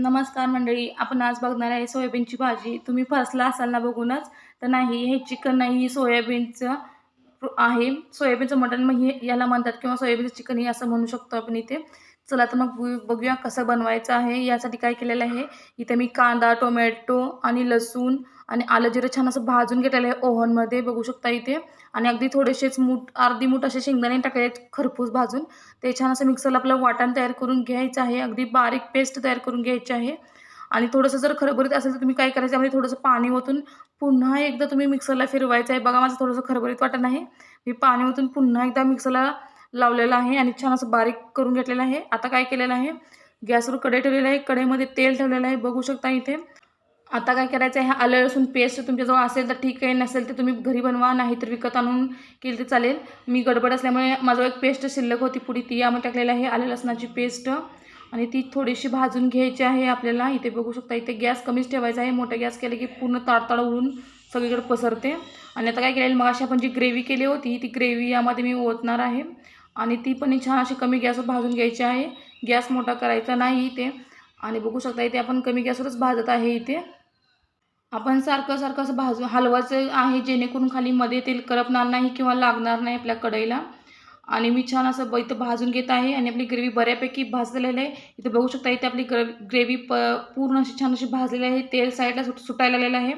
नमस्कार मंडळी आपण आज बघणार आहे सोयाबीनची भाजी. तुम्ही फसला असाल ना बघूनच तर नाही हे चिकन नाही ही सोयाबीनचं आहे. सोयाबीनचं मटण मग हे याला म्हणतात किंवा सोयाबीनचं चिकन हे असं म्हणू शकतो आपण इथे. चला तर मग बघूया कसं बनवायचं आहे. यासाठी काय केलेलं आहे? इथे मी कांदा टोमॅटो आणि लसूण आणि आलं जिरं छान असं भाजून घेतलेलं आहे ओव्हनमध्ये बघू शकता इथे. आणि अगदी थोडेसेच मूठ अर्धी मूठ असे शेंगदाणे टाकायचे खरपूस भाजून. ते छान असं मिक्सरला आपलं वाटण तयार करून घ्यायचं आहे. अगदी बारीक पेस्ट तयार करून घ्यायची आहे. आणि थोडंसं जर खरबरीत असेल तर तुम्ही काय करायचं आहे थोडंसं पाणी ओतून पुन्हा एकदा तुम्ही मिक्सरला फिरवायचं आहे. बघा माझं थोडंसं खरबरीत वाटण आहे. मी पाणी ओतून पुन्हा एकदा मिक्सरला लावलेलं आहे आणि छान असं बारीक करून घेतलेलं आहे. आता काय केलेलं आहे? गॅसवर कढई ठेवलेलं आहे. कढईमध्ये तेल ठेवलेलं आहे. बघू शकता इथे. आता काय करायचं आहे आलं लसूण पेस्ट तुमच्याजवळ असेल तर ठीक आहे नसेल तर तुम्ही घरी बनवा नाही तर विकत आणून केली तर चालेल. मी गडबड असल्यामुळे माझं एक पेस्ट शिल्लक होती पुढे ती यामध्ये टाकलेलं आहे आलं लसणाची पेस्ट आणि ती थोडीशी भाजून घ्यायची आहे आपल्याला. इथे बघू शकता इथे गॅस कमीच ठेवायचा आहे. मोठा गॅस केला की पूर्ण ताडताड उडून सगळीकडे पसरते. आणि आता काय केलेलं मग अशी आपण जी ग्रेव्ही केली होती ती ग्रेव्ही यामध्ये मी ओतणार आहे. आणि ती पण छान अशी कमी गॅसवर भाजून घ्यायची आहे. गॅस मोठा करायचा नाही इथे. आणि बघू शकता इथे आपण कमी गॅसवरच भाजत आहे इथे. आपण सारखं सारखं असं भाज हलवायचं आहे जेणेकरून खाली मध्ये तेल करपणार नाही किंवा लागणार नाही आपल्या कढईला. आणि मी छान असं ब इथं भाजून घेत आहे आणि आपली ग्रेव्ही बऱ्यापैकी भाजलेली आहे. इथं बघू शकता इथे आपली ग्र ग्रेव्ही प पूर्ण अशी छान अशी भाजलेली आहे. तेल साईडला सुट सुटायला आलेलं आहे.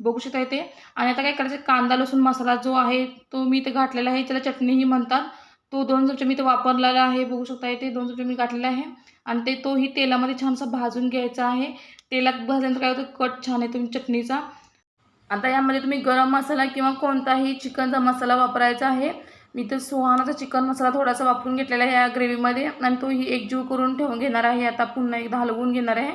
बघू शकता इथे. आणि आता काय करायचं? कांदा लसूण मसाला जो आहे तो मी इथे घातलेला आहे. त्याला चटणीही म्हणतात. तो दोन चमचे मी तो वापरलेला आहे बघू शकता इथे दोन चमचे मी काढलेला आहे. आणि ते तोही तेलामध्ये छानसा भाजून घ्यायचा आहे. तेलात भाजल्यानंतर काय होतं कट छान आहे तुम्ही चटणीचा. आता यामध्ये तुम्ही गरम मसाला किंवा कोणताही चिकनचा मसाला वापरायचा आहे. मी तर सुहानाचा चिकन मसाला थोडासा वापरून घेतलेला आहे या ग्रेव्हीमध्ये आणि तोही एकजीव करून ठेवून घेणार आहे. आता पुन्हा एकदा हलवून घेणार आहे.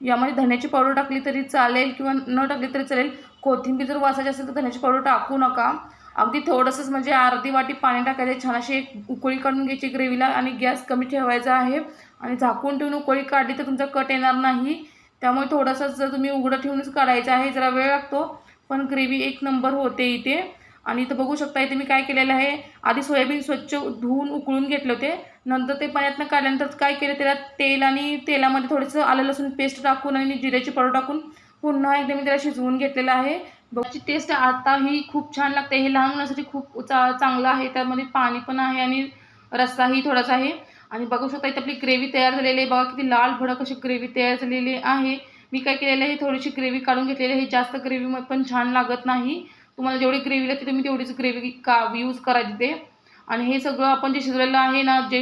यामध्ये धण्याची पावडर टाकली तरी चालेल किंवा न टाकली तरी चालेल. कोथिंबीर जर वासायची असेल तर धण्याची पावडर टाकू नका. अगदी थोडंसंच म्हणजे अर्धी वाटी पाणी टाकायचं. छान अशी एक उकळी काढून घ्यायची ग्रेव्हीला आणि गॅस कमी ठेवायचा आहे. आणि झाकून ठेवून उकळी काढली तर तुमचा कट येणार नाही. त्यामुळे थोडंसं जर तुम्ही उघडं ठेवूनच काढायचं आहे. जरा वेळ लागतो. पण ग्रेव्ही एक नंबर होते इथे. आणि इथं बघू शकता इथे मी काय केलेलं आहे. आधी सोयाबीन स्वच्छ धुवून उकळून घेतले होते. नंतर ते पाण्यातनं काढल्यानंतर काय केलं त्याला तेल आणि तेलामध्ये थोडंसं आलं लसूण पेस्ट टाकून आणि जिऱ्याची पावडर टाकून पुन्हा एकदा मी त्याला शिजवून घेतलेलं आहे. बघची टेस्ट आताही खूप छान लागते. हे लहान मुलांसाठी खूप चा चांगलं आहे. त्यामध्ये पाणी पण आहे आणि रस्साही थोडासा आहे. आणि बघू शकता इथे आपली ग्रेव्ही तयार झालेली आहे. बघा किती लाल भडक अशी ग्रेव्ही तयार झालेली आहे. मी काय केलेलं आहे थोडीशी ग्रेव्ही काढून घेतलेली आहे. जास्त ग्रेव्ही पण छान लागत नाही. तुम्हाला जेवढी ग्रेव्ही लागते तुम्ही तेवढीच ग्रेव्ही का यूज करायची ते आणि हे सगळं आपण जे शिजलेलं आहे ना जे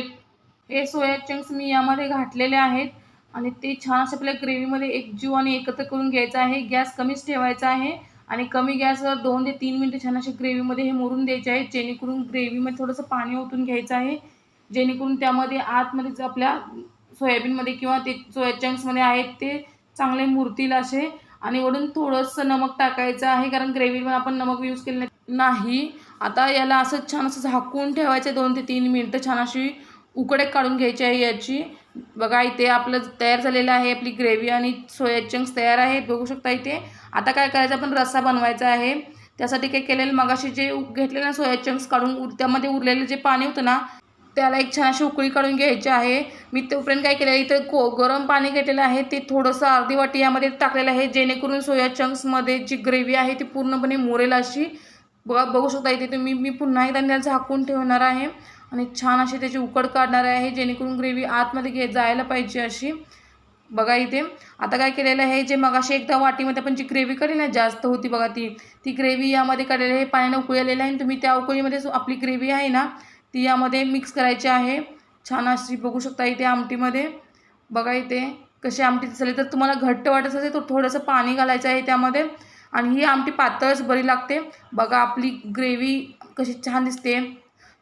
हे सोया चंक्स मी यामध्ये घातलेले आहेत. आणि ते छान असं आपल्या ग्रेव्हीमध्ये एकजीव आणि एकत्र करून घ्यायचं आहे. गॅस कमीच ठेवायचा आहे. आणि कमी गॅसवर दोन ते तीन मिनटं छान असे ग्रेव्हीमध्ये हे मोरून द्यायचे आहे. जेणेकरून ग्रेव्हीमध्ये थोडंसं पाणी ओतून घ्यायचं आहे. जेणेकरून त्यामध्ये आतमध्ये आपल्या सोयाबीनमध्ये किंवा ते सोया चंक्समध्ये आहेत ते चांगले मुरतील असे. आणि वरून थोडंसं नमक टाकायचं आहे कारण ग्रेव्हीवर आपण नमक यूज केलं नाही. आता याला असं छान असं झाकून ठेवायचं आहे दोन ते तीन मिनटं छान अशी उकडे काढून घ्यायची आहे याची. बघा इथे आपलं तयार झालेलं आहे आपली ग्रेव्ही आणि सोया चंक्स तयार आहेत. बघू शकता इथे. आता काय करायचं आपण रस्सा बनवायचा आहे. त्यासाठी काय केलेलं मगाशी जे घेतलेलं ना सोया चंक्स काढून उर त्यामध्ये उरलेलं जे पाणी होतं ना त्याला एक छान अशी उकळी काढून घ्यायची आहे. मी तोपर्यंत काय केलं इथं को गरम पाणी घेतलेलं आहे. ते थोडंसं अर्धी वाटी यामध्ये टाकलेलं आहे जेणेकरून सोया चंक्समध्ये जी ग्रेव्ही आहे ती पूर्णपणे मोरेल अशी. बघा बघू शकता इथे तुम्ही मी पुन्हा एकदा त्याला झाकून ठेवणार आहे. आणि छान अशी त्याची उकड काढणार आहे जेणेकरून ग्रेव्ही आतमध्ये घे जायला पाहिजे अशी. बघा इथे. आता काय केलेलं आहे जे मगाशी एकदा वाटीमध्ये आपण जी ग्रेव्ही काढली ना जास्त होती बघा ती. ती ग्रेव्ही यामध्ये काढलेली आहे पाण्याने उकळी आलेलं आहे आणि तुम्ही त्या उकळीमध्ये आपली ग्रेव्ही आहे ना ती यामध्ये मिक्स करायची आहे. छान अशी बघू शकता इथे आमटीमध्ये. बघा इथे कशी आमटी झाली तर तुम्हाला घट्ट वाटत असेल तर थोडंसं पाणी घालायचं आहे त्यामध्ये. आणि ही आमटी पातळच बरी लागते. बघा आपली ग्रेव्ही कशी छान दिसते.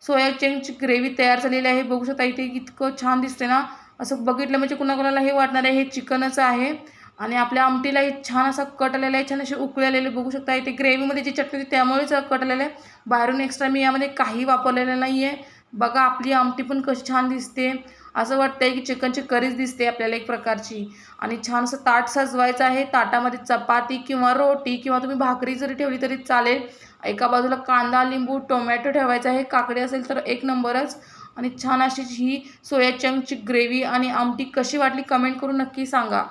सोया चंकची ग्रेव्ही तयार झालेली आहे. बघू शकता इथे इतकं छान दिसते ना. असं बघितलं म्हणजे कुणाकुणाला हे वाटणार आहे. हे चिकनच आहे. आणि आपल्या आमटीलाही छान असा कटलेलं आहे छान असे उकळलेले बघू शकता इथे ग्रेव्हीमध्ये जी चटणी होती त्यामुळेच कटलेलं आहे. बाहेरून एक्स्ट्रा मी यामध्ये काही वापरलेलं नाही आहे बघा आपली आमटी पण कशी छान दिसते. असं वाटतं आहे की चिकनची करीच दिसते आपल्याला एक प्रकारची. आणि छान असं ताट सजवायचं आहे. ताटामध्ये चपाती किंवा रोटी किंवा तुम्ही भाकरी जरी ठेवली तरी चालेल. एका बाजूला कांदा लिंबू टोमॅटो ठेवायचा आहे. काकडी असेल तर एक नंबरच. आणि छान अशी ही सोया चंकची ग्रेव्ही आणि आमटी कशी वाटली कमेंट करून नक्की सांगा.